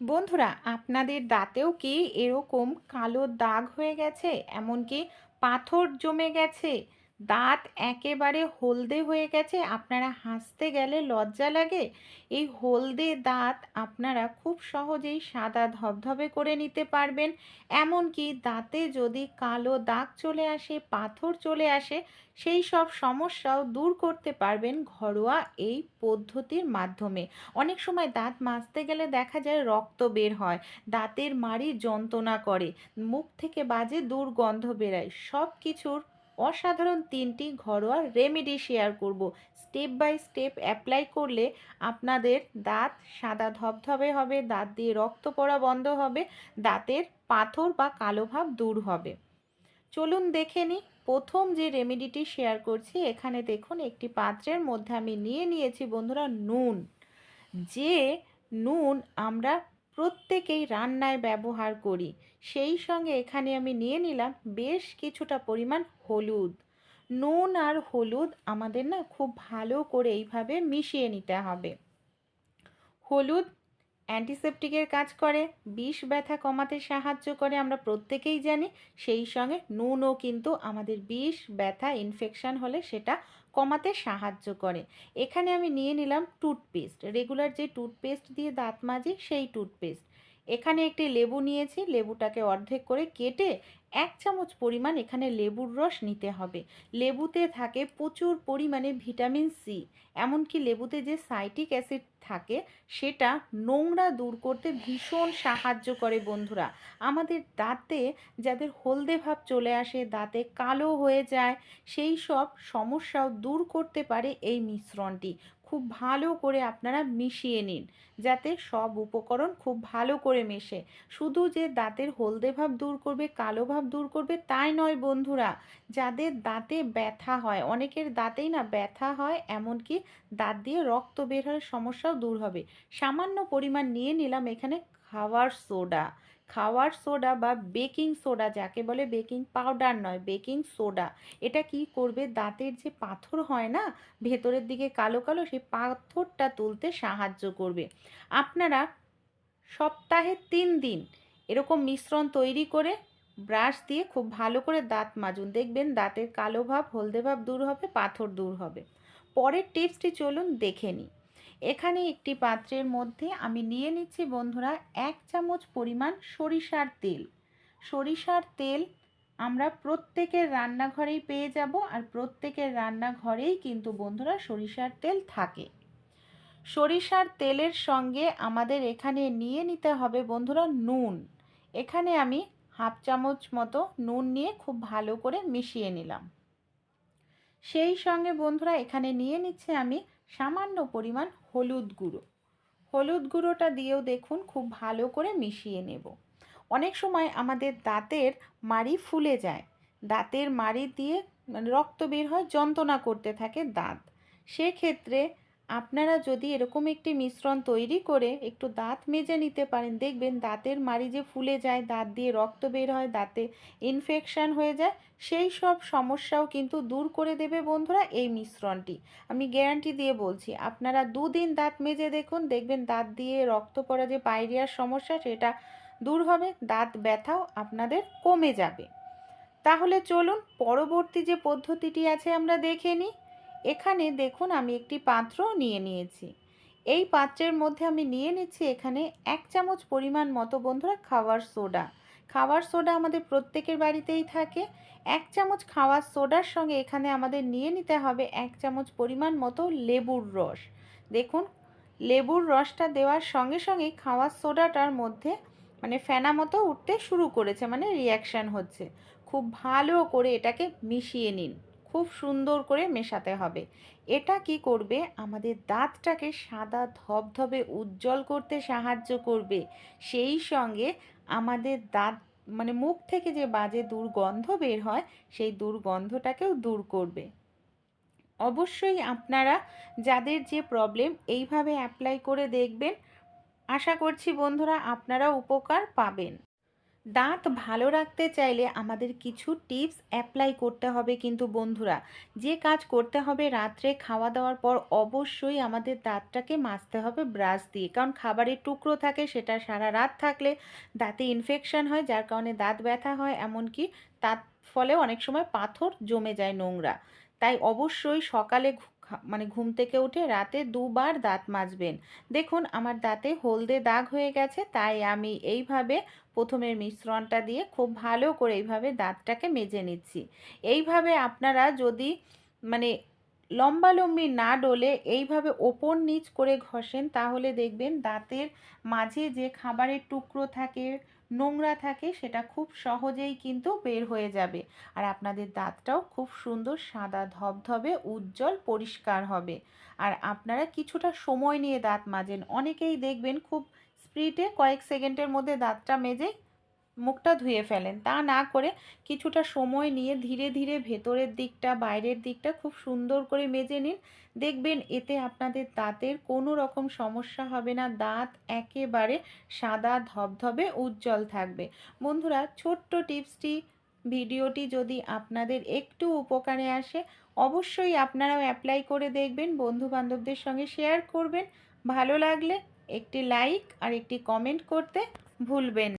বন্ধুরা আপনাদের দাঁতেও কি এরকম কালো দাগ হয়ে গেছে? এমনকি পাথর জমে গেছে? দাঁত একেবারে হলদে হয়ে গেছে, আপনারা হাসতে গেলে লজ্জা লাগে। এই হলদে দাঁত আপনারা খুব সহজেই সাদা ধবধবে করে নিতে পারবেন। এমনকি দাঁতে যদি কালো দাগ চলে আসে, পাথর চলে আসে, সেই সব সমস্যাও দূর করতে পারবেন ঘরোয়া এই পদ্ধতির মাধ্যমে। অনেক সময় দাঁত মাজতে গেলে দেখা যায় রক্ত বের হয়, দাঁতের মাড়ি যন্ত্রণা করে, মুখ থেকে বাজে দুর্গন্ধ বেরায়। সব কিছুর অসাধারণ তিনটি ঘরোয়া রেমেডি শেয়ার করব। স্টেপ বাই স্টেপ অ্যাপ্লাই করলে আপনাদের দাঁত সাদা ধবধবে হবে, দাঁত দিয়ে রক্ত পড়া বন্ধ হবে, দাঁতের পাথর বা কালো ভাব দূর হবে। চলুন দেখে নিই, প্রথম যে রেমেডিটি শেয়ার করছি, এখানে দেখুন একটি পাত্রের মধ্যে আমি নিয়ে নিয়েছি বন্ধুরা নুন। যে নুন আমরা প্রত্যেকেই রান্নায় ব্যবহার করি। সেই সঙ্গে এখানে আমি নিয়ে নিলাম বেশ কিছুটা পরিমাণ হলুদ। নুন আর হলুদ আমাদের না খুব ভালো করে এইভাবে মিশিয়ে নিতে হবে। হলুদ অ্যান্টিসেপটিকের কাজ করে, বিষ ব্যথা কমাতে সাহায্য করে, আমরা প্রত্যেকেই জানি সেই সঙ্গে নুনও কিন্তু আমাদের বিষ ব্যথা ইনফেকশান হলে সেটা কমাতে সাহায্য করে। এখানে আমি নিয়ে নিলাম টুথপেস্ট রেগুলার যে টুথপেস্ট দিয়ে দাঁত মাজি, সেই টুথপেস্ট এখানে একটি লেবু নিয়েছি, লেবুটাকে অর্ধেক করে কেটে এক চামচ পরিমাণ এখানে লেবুর রস নিতে হবে। লেবুতে থাকে প্রচুর পরিমাণে ভিটামিন সি, এমনকি লেবুতে যে সাইটিক অ্যাসিড থাকে সেটা নোংরা দূর করতে ভীষণ সাহায্য করে বন্ধুরা। আমাদের দাঁতে যাদের হলদে ভাব চলে আসে, দাঁতে কালো হয়ে যায়, সেই সব সমস্যাও দূর করতে পারে এই মিশ্রণটি। খুব ভালো করে আপনারা মিশিয়ে নিন। যাতে সব উপকরণ খুব ভালো করে মেশে। শুধু যে দাঁতের হলদে ভাব দূর করবে, কালো ভাব দূর করবে, তাই নয় বন্ধুরা। যাদের দাঁতে ব্যথা হয়, অনেকের দাঁতেই না ব্যথা হয়, এমনকি দাঁত দিয়ে রক্ত বের হওয়ার সমস্যাও দূর হবে। সামান্য পরিমাণ নিয়ে নিলাম এখানে খাওয়ার সোডা। খাওয়ার সোডা বা বেকিং সোডা যাকে বলে বেকিং পাউডার নয়, বেকিং সোডা। এটা কি করবে? দাঁতের যে পাথর হয় না, ভেতরের দিকে কালো কালো, সেই পাথরটা তুলতে সাহায্য করবে। আপনারা সপ্তাহে তিন দিন এরকম মিশ্রণ তৈরি করে ব্রাশ দিয়ে খুব ভালো করে দাঁত মাজুন। দেখবেন দাঁতের কালো ভাব, হলদে ভাব দূর হবে, পাথর দূর হবে। পরের টিপসটি চলুন দেখে নিই। এখানে একটি পাত্রের মধ্যে আমি নিয়ে নিচ্ছি বন্ধুরা এক চামচ পরিমাণ সরিষার তেল। সরিষার তেল আমরা প্রত্যেকের রান্নাঘরেই পেয়ে যাব আর প্রত্যেকের রান্নাঘরেই কিন্তু বন্ধুরা সরিষার তেল থাকে। সরিষার তেলের সঙ্গে আমাদের এখানে নিয়ে নিতে হবে বন্ধুরা নুন। এখানে আমি হাফ চামচ মতো নুন নিয়ে খুব ভালো করে মিশিয়ে নিলাম। সেই সঙ্গে বন্ধুরা এখানে নিয়ে নিচ্ছে আমি সামান্য পরিমাণ হলুদ গুঁড়ো। হলুদ গুঁড়োটা দিয়েও দেখুন খুব ভালো করে মিশিয়ে নেব। অনেক সময় আমাদের দাঁতের মাড়ি ফুলে যায়। দাঁতের মাড়ি দিয়ে রক্ত বের হয়, যন্ত্রণা করতে থাকে দাঁত। সেক্ষেত্রে আপনারা যদি এরকম একটি মিশ্রণ তৈরি করে একটু দাঁত মেজে নিতে পারেন, দেখবেন দাঁতের মাড়ি যে ফুলে যায়, দাঁত দিয়ে রক্ত বের হয়, দাঁতে ইনফেকশান হয়ে যায়, সেই সব সমস্যাও কিন্তু দূর করে দেবে বন্ধুরা এই মিশ্রণটি। আমি গ্যারান্টি দিয়ে বলছি, আপনারা দুদিন দাঁত মেজে দেখুন, দেখবেন দাঁত দিয়ে রক্ত পড়া যে পাইরিয়ার সমস্যা, সেটা দূর হবে, দাঁত ব্যথাও আপনাদের কমে যাবে। তাহলে চলুন, পরবর্তী যে পদ্ধতিটি আছে আমরা দেখে নিই। এখানে দেখুন আমি একটি পাত্র নিয়ে নিয়েছি। এই পাত্রের মধ্যে আমি নিয়ে নিচ্ছি এখানে এক চামচ পরিমাণ মতো বন্ধুরা খাওয়ার সোডা। খাওয়ার সোডা আমাদের প্রত্যেকের বাড়িতেই থাকে। এক চামচ খাওয়ার সোডার সঙ্গে এখানে আমাদের নিয়ে নিতে হবে এক চামচ পরিমাণ মতো লেবুর রস। দেখুন, লেবুর রসটা দেওয়ার সঙ্গে সঙ্গেই খাওয়ার সোডাটার মধ্যে মানে ফেনা মতো উঠতে শুরু করেছে মানে রিয়াকশান হচ্ছে। খুব ভালো করে এটাকে মিশিয়ে নিন। খুব সুন্দর করে মেশাতে হবে। এটা কি করবে? আমাদের দাঁতটাকে সাদা ধবধবে উজ্জ্বল করতে সাহায্য করবে। সেই সঙ্গে আমাদের দাঁত মানে মুখ থেকে যে বাজে দুর্গন্ধ বের হয়, সেই দুর্গন্ধটাকেও দূর করবে। অবশ্যই আপনারা যাদের যে প্রবলেম এইভাবে অ্যাপ্লাই করে দেখবেন। আশা করছি বন্ধুরা আপনারা উপকার পাবেন। দাঁত ভালো রাখতে চাইলে আমাদের কিছু টিপস অ্যাপ্লাই করতে হবে কিন্তু বন্ধুরা, যে কাজ করতে হবে রাত্রে খাওয়া দাওয়ার পর অবশ্যই আমাদের দাঁতটাকে মাজতে হবে ব্রাশ দিয়ে। কারণ খাবারের টুকরো থাকে, সেটা সারা রাত থাকলে দাঁতে ইনফেকশান হয়, যার কারণে দাঁত ব্যথা হয়, এমনকি তার ফলে অনেক সময় পাথর জমে যায় নোংরা। তাই অবশ্যই সকালে মানে ঘুম থেকে উঠে রাতে দুবার দাঁত মাজবেন। দেখুন, আমার দাঁতে হলদে দাগ হয়ে গেছে, তাই আমি এইভাবে প্রথমে মিশ্রণটা দিয়ে খুব ভালো করে এইভাবে দাঁতটাকে মেজে নিচ্ছি। এইভাবে আপনারা যদি মানে লম্বালম্বি না ডলে এইভাবে ওপর নিচ করে ঘষেন, তাহলে দেখবেন দাঁতের মাঝে যে খাবারের টুকরো থাকে, নোংরা থাকে, সেটা খুব সহজেই কিন্তু বের হয়ে যাবে। আর আপনাদের দাঁতটাও খুব সুন্দর সাদা, ধবধবে, উজ্জ্বল, পরিষ্কার হবে। আর আপনারা কিছুটা সময় নিয়ে দাঁত মাজেন। অনেকেই দেখবেন খুব স্প্রিটে কয়েক সেকেন্ডের মধ্যে দাঁতটা মেজে মুখটা ধুয়ে ফেলেন। তা না করে কিছুটা সময় নিয়ে ধীরে ধীরে ভেতরের দিকটা, বাইরের দিকটা খুব সুন্দর করে মেজে নিন। দেখবেন এতে আপনাদের দাঁতের কোনো রকম সমস্যা হবে না। দাঁত একেবারে সাদা ধবধবে, উজ্জ্বল থাকবে। বন্ধুরা, ছোট্ট টিপসটি, ভিডিওটি যদি আপনাদের একটু উপকারে আসে, অবশ্যই আপনারাও অ্যাপ্লাই করে দেখবেন বন্ধু বান্ধবদের সঙ্গে শেয়ার করবেন। ভালো লাগলে একটি লাইক আর একটি কমেন্ট করতে ভুলবেন।